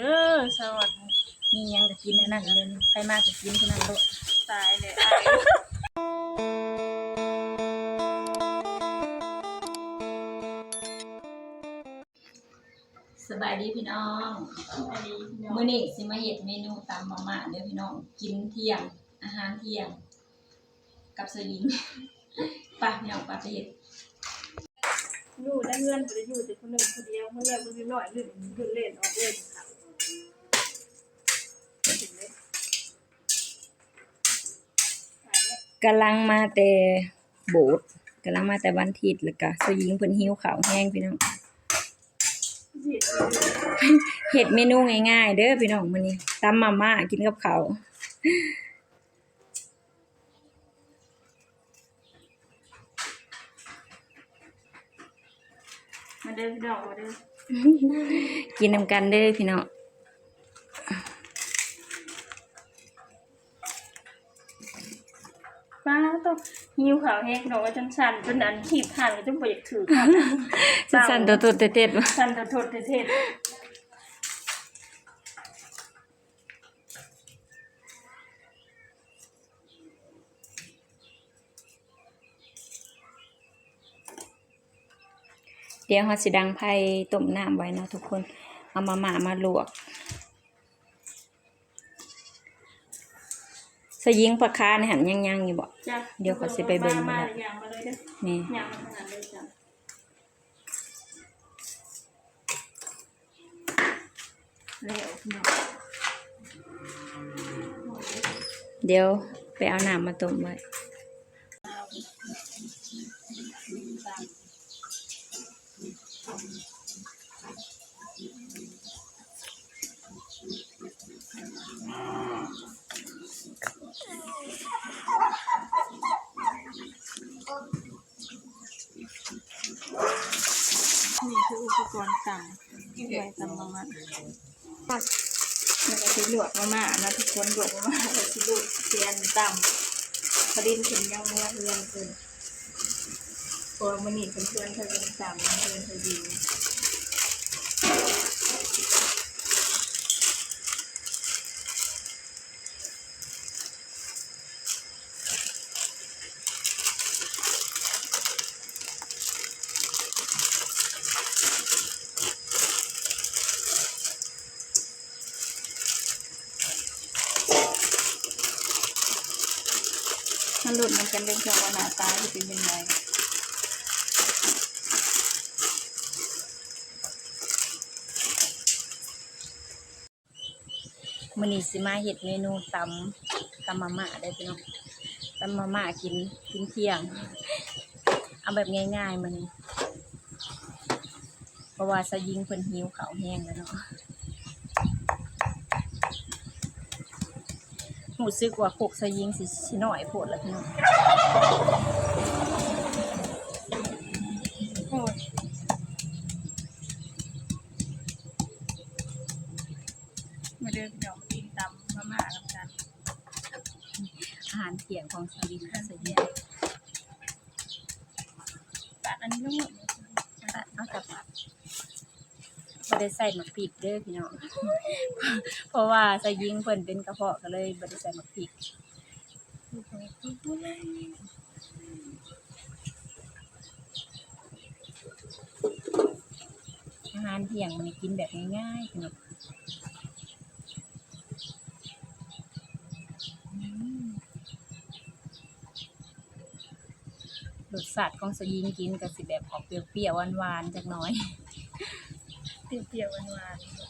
เด้อสวัสดีมียังก็กินอันนั้นเลยใครมากก็กินเท่นั้นโลดตายเลยอายสบายดีพี่น้องมื้อนี้สิมาเฮ็ดเมนูตำมาม่าเด้อพี่น้อง กินเที่ยง อาหารเที่ยง กับสลิงไป่ะพี่น้องไป่ะไปเฮ็ดอยู่ได้เงินบ่ได้อยู่แต่คนหนึ่งคนเดียวเมื่อไรบ่ได้น้อยเล่นเล่นเล่นออกเล่นค่ะ กำลังมาแต่โบสถ์กำลังมาแต่วันอาทิตย์แล้วก็สยิงเพิ่นหิวข้าวแห้งพี่น้องสิเฮ็ดเมนูง่ายๆเด้อพี่น้องมื้อนี้ตำมาม่ากินกับข้าวมาเด้อพี่น้องมาเด้อกินนำกันเด้อพี่น้อง ป้าต้องหิวขาวแห้งน้องว่าจังสั่นจนอันขีบผ่านก็จนบ่อยากถือค่ะสั่นๆตัวๆเต็ดๆสั่นตะทดเทศเดี๋ยวเราสิดังไผ่ต้มน้ำไว้เนาะทุกคน เอามาม่ามาลวก ยิงปลาคาในหันยังๆอยู่บ่ จ้ะเดี๋ยวขอสิไปเบิ่งมามามาละ อย่างมาเลยเด้อนี่ อย่างมาขนาดเลยจ้ะแล้วพี่น้องเดี๋ยวไปเอาน้ำมาต้มไว้ นี่คืออุปกรณ์ตำไว้ตำมาม่าปัดแล้วก็สิลวกมาม่านะทุกคนลวกมาม่าแล้วสิลวกเทียนต่ำพอดินถึงยังเมื่อเรือนเพิ่นพอมันนี่เพื่อนเพื่อนเคยเป็นตำเพื่อนเคยดี มันหลุดมันกันเรื่องของว่าหน้าตาจะเป็นยังไงมื้อนี้สิมาเฮ็ดเมนูตำตำมาม่าได้พี่น้องตำมาม่ากินกินเที่ยง เอาแบบง่ายๆมันเพราะว่าสยิงเพิ่นหิวเขาแห้งแล้วเนาะ รู้สึกว่าโคกสยิงสิสิน้อยโพดแล้วพี่น้องโอ้ยมาเดินเดี๋ยวมากินตำมาม่ากับกัน อาหารเที่ยงของสยิงกับสยิงตัดอันนี้ทั้งหมดเลยตัดเอาแต่ผักบ่ ได้ใส่หมักพริกเด้อพี่น้อง เพราะว่าสยิงเพิ่นเป็นกระเพาะก็เลยบ่ได้ใส่หมักพริกอาหารเที่ยงมันกินแบบง่ายๆพี่น้องรสชาติของสยิงกินก็สิแบบออกเปรี้ยวๆหวานๆจักหน่อย เปรี้ยวๆหวานๆ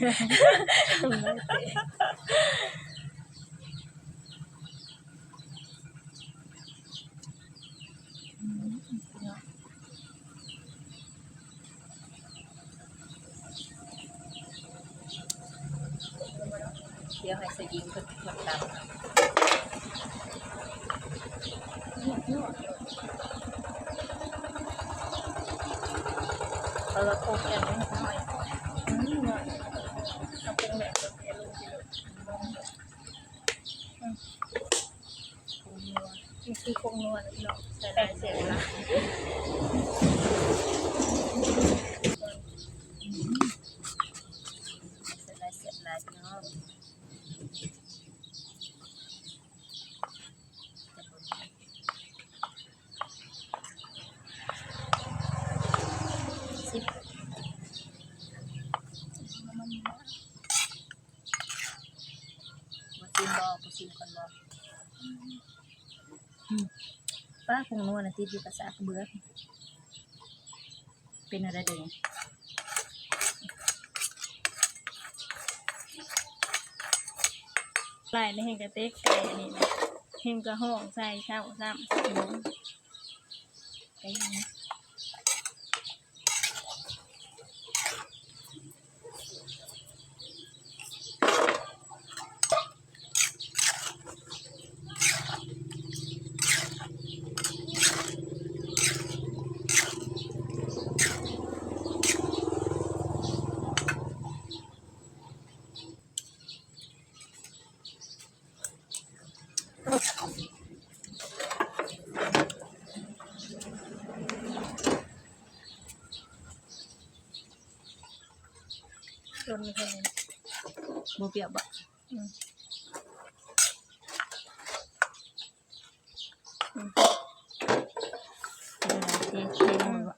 เดี๋ยวให้สยิงเพิ่นหลับตา คงนวลนะติดอยู่กับสากเบือเป็นอะไรเด้งลายในเฮงกระเต๊กไก่นี่นะเฮงกระห้องใส่ข้าวซ้ำไก่อัน บ่เปรียบบ่อืมอืมเป็นอะไรเทเทมือบ่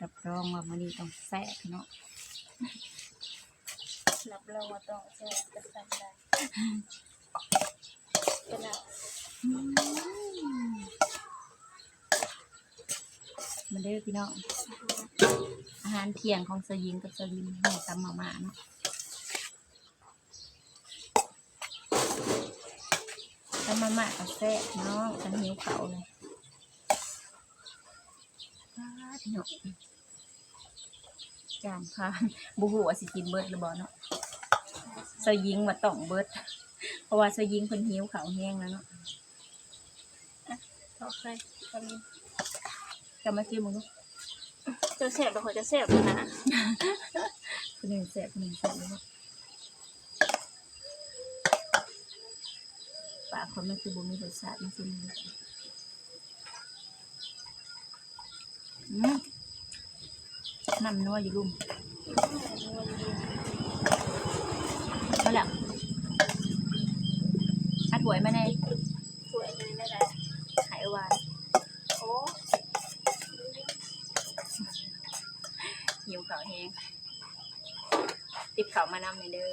รับรองว่ามื้อนี้ต้องแซ่บเนาะรับรองว่าต้องแช่กระสันได้ขนาด มาเด้อพี่น้อง อาหารเที่ยงของสยิงกับสลิมแม่ตำมามาเนาะตำมามากับแซ่บเนาะฉันหิวเขาเลยป๊าดเนาะจานพานบุหัวสิกินเบิร์ดหรือบ่เนาะสยิงว่าต้องเบิร์ดเพราะว่าสยิงเพิ่นหิวเขาแห้งแล้วเนาะต่อใครตอนนี้ กลับมากินมึงลูกจะแสบแต่ขอจะแสบแล้วนะคนหนึ่งแซ่บคนหนึ่งแซ่บเลยเนาะปากคนมันคือบุมีรสชาติมันสิมันอืมน้ำนัวอยู่ลุ่มมาแล้วอัดหวยมาในสวยเลยไม่ได้หายหวาน หิวข้าวแห้งติดเขามานำในเด้อ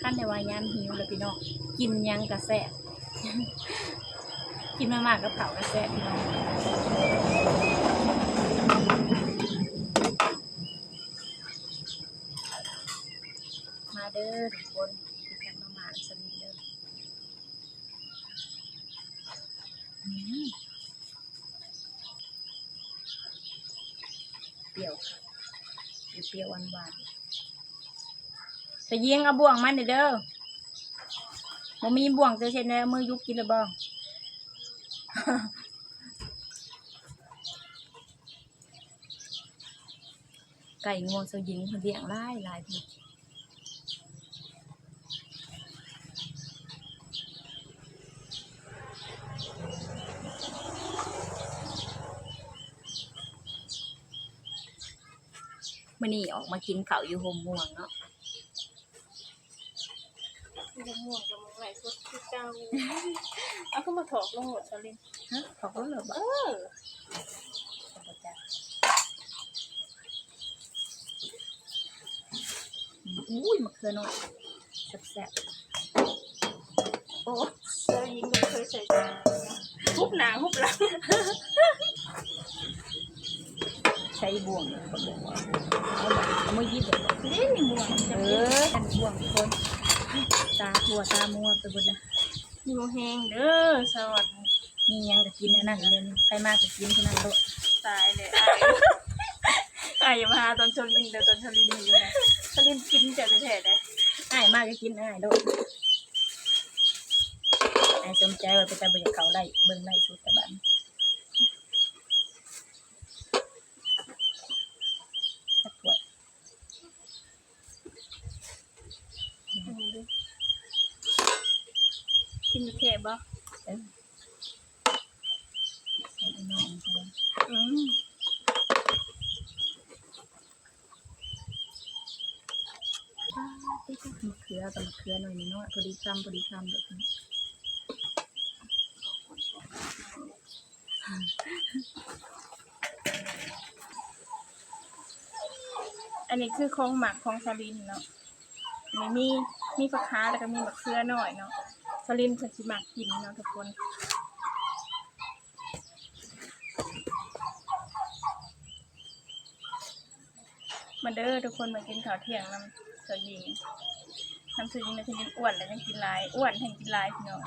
ขั้นในวายามหิวแล้วพี่น้องกินยังกระแสบกินมามากกับข้ากระแสบพี่น้องมาเด้อทุกคนกินกันมาหมาสนิทเด้ออืมเปรี้ยวค่ะเปรี้ยวๆหวาน ๆจะยิงเอาบ่วงมันเด้อเด้อบ่มีบ่วงจะเช่นไดเอามือยุบกินหรือบ่ไก่งวงเสยิงเลี้ยงหลายหลายพี่มื่อนี้ออกมากินเขาอยู่โฮมม่วงเนาะ ยม่วงกับมึงไหลสดคือเก้าเอาขึ้นมาถอกลงหมดสลินฮะขอบคุณเหรอเอบ่อขอบคุณจ้ะอุ้ยมะเขือหน่อยแซ่บโอ้เจอยิงก็เคยใส่ฮุบหนาฮุบหลังใช้บ่วงเนี่ยคนบอกว่าเอามาเอามือยิบเลยบอกเล่นมีหมวกเอจะอเออกันบ่วงทุกคน ตาหัวตามัวไปหมดนะมีโมแหงเด้อสวัสดีมีหยังก็กินอันนั้นเลยใครมากก็กินที่นั่นโลดตายเลยอาย อายอย่ามาหาตอนโชลินเดี๋ยวตอนโชลินมีอยู่นะโชลินกินแต่แท้ๆเลยอ้ายมากก็กินอ้ายโลดไอ้ายสมใจว่าไปแต่เบิ่งเขาได้เบิ่งได้สุดแต่บ้านสักถ้วย กินแค่บ่เออใส่อันน้องเขาเลยอืมมะเขือกับมะเขือหน่อยนิดหน้อยพอดีคำพอดีคำแบบนี้อันนี้คือของหมักของโชลินเนาะมีมีผักค้าแล้วก็มีมะเขือหน่อยเนาะ โชลินเพิ่นสิมักกินเนาะทุกคนมาเด้อทุกคนมากินข้าวเที่ยงน้ำเสือยิงน้ำเสือยิงนะที่กินอ้วนแล้วยังกินลายอ้วนแห่งกินลายพี่น้อง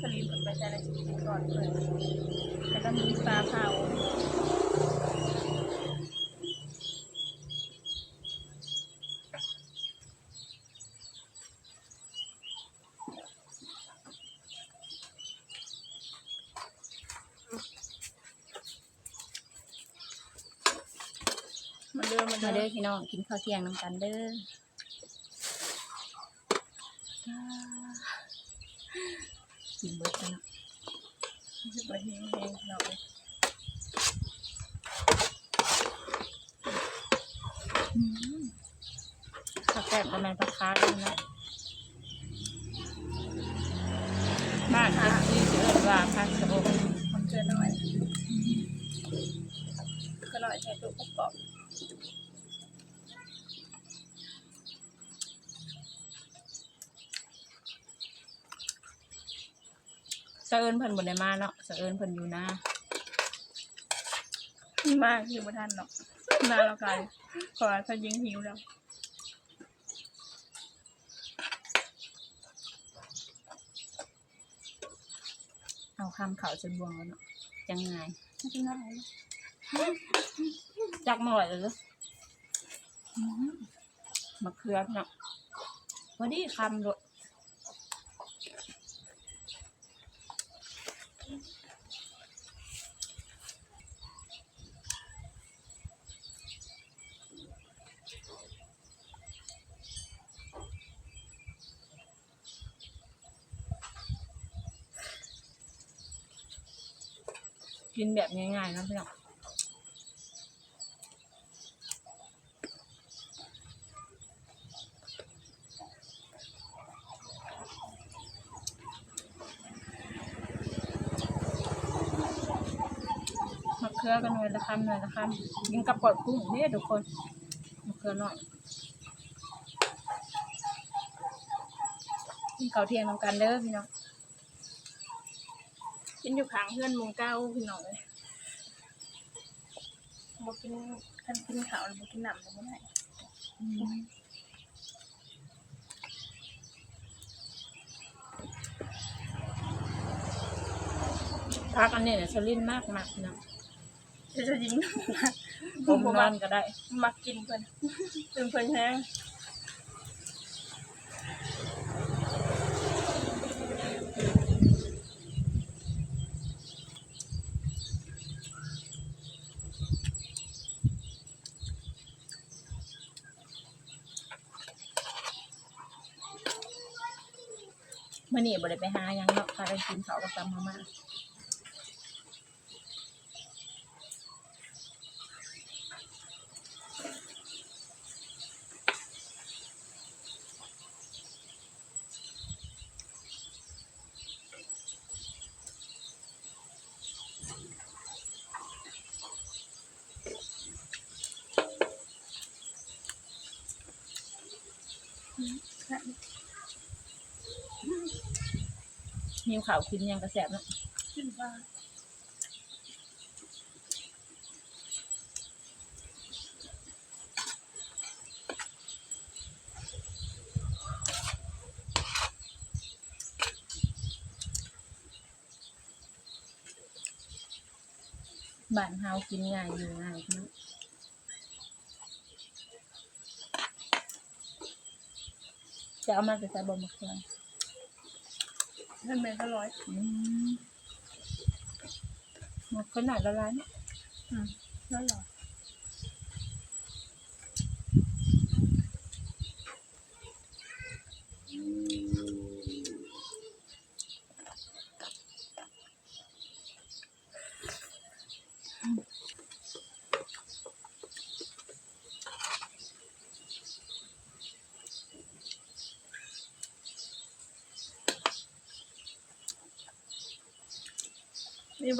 สลีนผลไปใช้ในชีวิตก่อนเลยแล้วก็มีปลาเผามาเด้อมา มา เด้ เด้ อ อพี่ น้องกินข้าวเที่ยงน้ำกันเด้อกินเบิดกันเนาะสิบนาทีเองเนาะข้าวแซ่บประมาณพักคาเลยเนะบ้านค่ะที่เจอว่าพักสะบกมันเกินหน่อยก็หน่อยใช้ตัวประกอบะเอิญเพิ่นบ่ได้มาเนาะสะเอิญเพิ่นอยู่นะมากอยู่บนท่านเนาะนาเราไกลขอถ้ายิงหิวแล้วเอาคำเขาจนบวงแล้วเนาะจังไงกินอะไรจักมาไหวเลยเหรอมะเขือเนาะพอดีคำด้วย กินแบบง่ายๆนะพี่น้องมะเขือกันหน่อยละคำหน่อยละคำยิงกับปอดกุ้งเนี่ยทุกคนมะเขือหน่อยกินข้าวเที่ยงน้ำกันเด้อพี่น้อง อยู่ข้างเพื่อนหมุงเก้าพี่น้องเลยบกินท่านกินข้าวหรือบกินน้ำเลยไม่ได้พักอันนี้เนี่ยสลินมากมากพี่น้องจะจะยิงผมนอนก็ได้ มักกินเพิ่นเพิ่นเพิ่นแห้ง มื่อนี่บริไปหายังเนาะพากันกินเขากับตำมาม่า嗯。 หิวข้าวกินหยังกระแสบเนาะขึ้นบ้าบ้านเฮากินง่ายอยู่ง่ายเนาะจะเอามาแต่ใส่บ่มะเขือท่ นั่นแม่ก็ร้อยอืมมะเขือหน่อยละลานอืมนั่นหรอนี่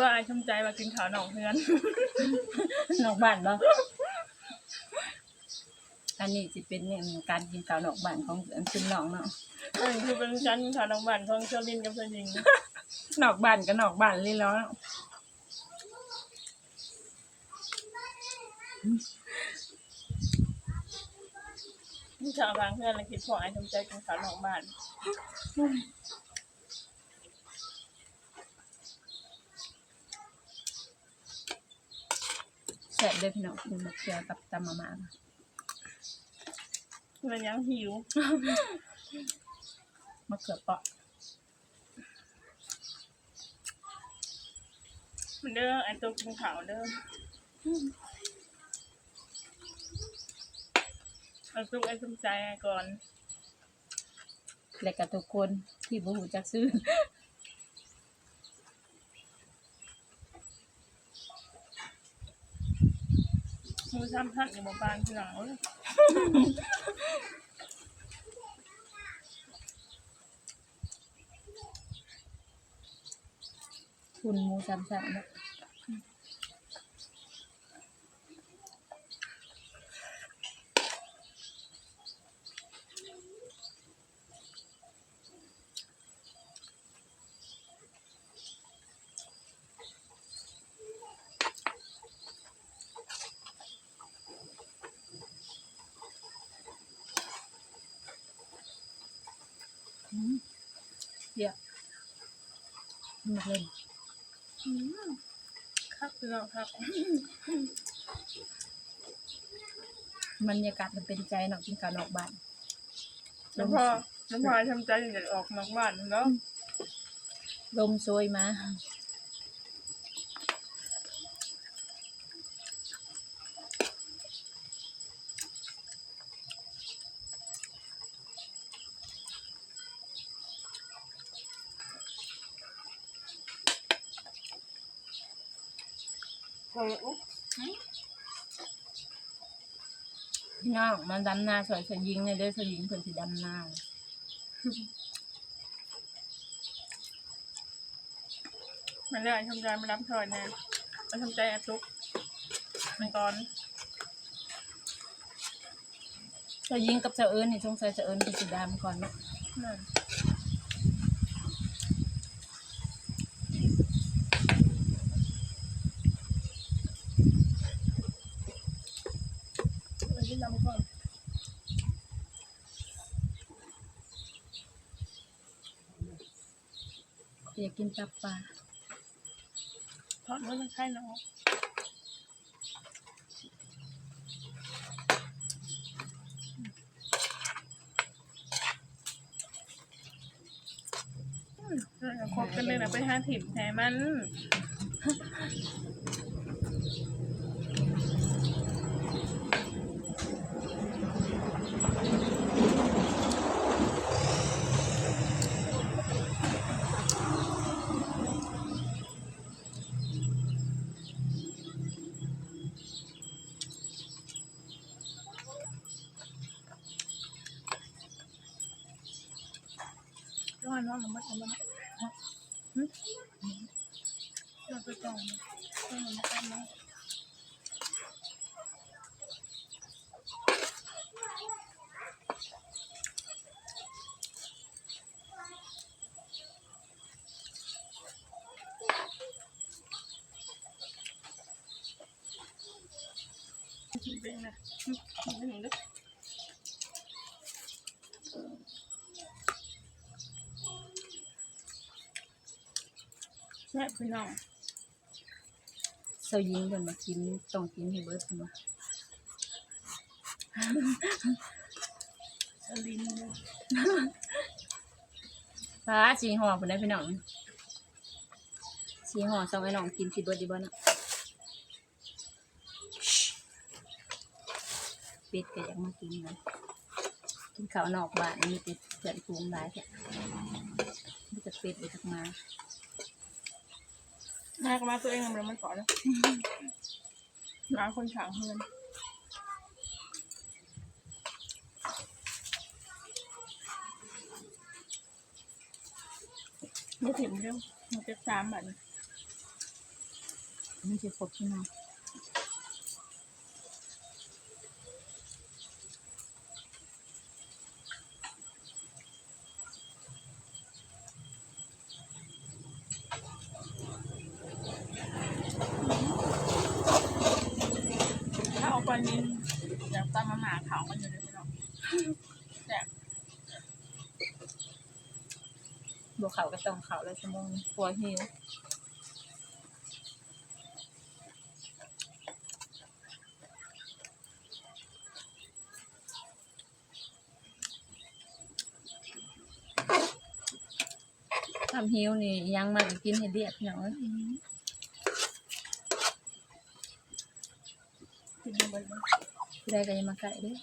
ว่าไอ้ทำใจมากินข้าวหนองเพื่อน นอกบ้านบ่อันนี้จะเป็นเนี่ยการกินข้าวนอกบ้านของอันเป็นน้องเนาะเออคือเป็นชั้นข้าวหนองบ้านของเชอรินกับเชอริงนอกบ้านก็นอกบ้านเลยแล้วที่ชาวบางเพื่อนเลยคิดพอไอ้ทำใจกินข้าวหนองบ้าน ซ่บเลยพี่น้องกินมะเขือกับตำมะม่าค่ะมันยังหิวมะเขือเปาะมันเด้อไอ้ตัวกินข้าวเด้อเอาซุกไอ้ทำใจก่อน และกับทุกคนที่บ่ฮู้จักซื้อ มือซ้ำทักอยู่บนบ้านที่หลังเลยคุณหมูสามชั้นเนาะ เดี๋ยวมาเล่นครับพี่น้องครับบรรยากาศมันเป็นใจเนาะกินข้าวนอกบ้านแล้วพอแล้วพอไอ้ทำใจอยากออกนอกบ้านแล้วลมโชยมา เอออุ๊ยพี่น้องมันดำนาสวยสยิงเลยเด้อสยิงเพิ่นสิดำนามันเรียกไอ้ทำใจมารับถอยแน่ไอ้ทำใจไอ้ซุกมันก่อนสยิงกับเสะเอิญนี่สงสัยเสะเอิญเพิ่นสิดำก่อนเนาะ นั่นไอ้ที่ดำก่อน อยา กกินตับปลาทอดมันใช่เนาะอืมเราคบกันเลยนะไปหาถิ่มแทนมัน bên này bên này đức Snap for now. ายิงเพิ่นมากินต้องกินให้เบิดเพิ่นว่าสลินเลยฟ้าสีห่อเพิ่นได้พี่น้องสีห่อส่งให้น้องกินสิเบิดดีบ่เนาะเป็ดก็อยากมากินนะกินข้าวนอกบ้านมีแต่เพื่อนฝูงหลายแท้มีแต่เป็ดเลยทักมา แม่ก็มาตัวเองทำอะไรมันสอนนะหาคนฉางเงินไม่ถิ่มเร็วมันจะสามบาทมันจะครบใช่ไหมาเอาไปนี้อยากตามมาหมาขาวกันอยู่เลยพี่น้องแต่บวเขาก็ต้องเขาแล้วชั่วโมงกลัวหิวทำหิวนี่ยังมากินให้เรียบพี่น้อย กินยังไงบ้าง ผู้ใดก็อยังมาไก่เด้วย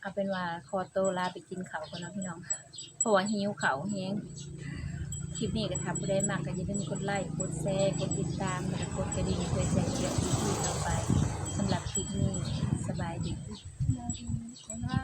เอาเป็นว่าคอโตวลาไปกินเขาวก่อนเนาะพี่น้องค่ะ เพราะว่าหิวเขาวแฮงคลิปนี้ก็ทำผู้ใดมากก็อย่าลืมกดไลค์กดแชร์กดติดตามแล้วกดกระดิ่งเพื่อแจ้งเตือนที่ต่อไปสำหรับคลิปนี้สบายดีบ๊ายบาย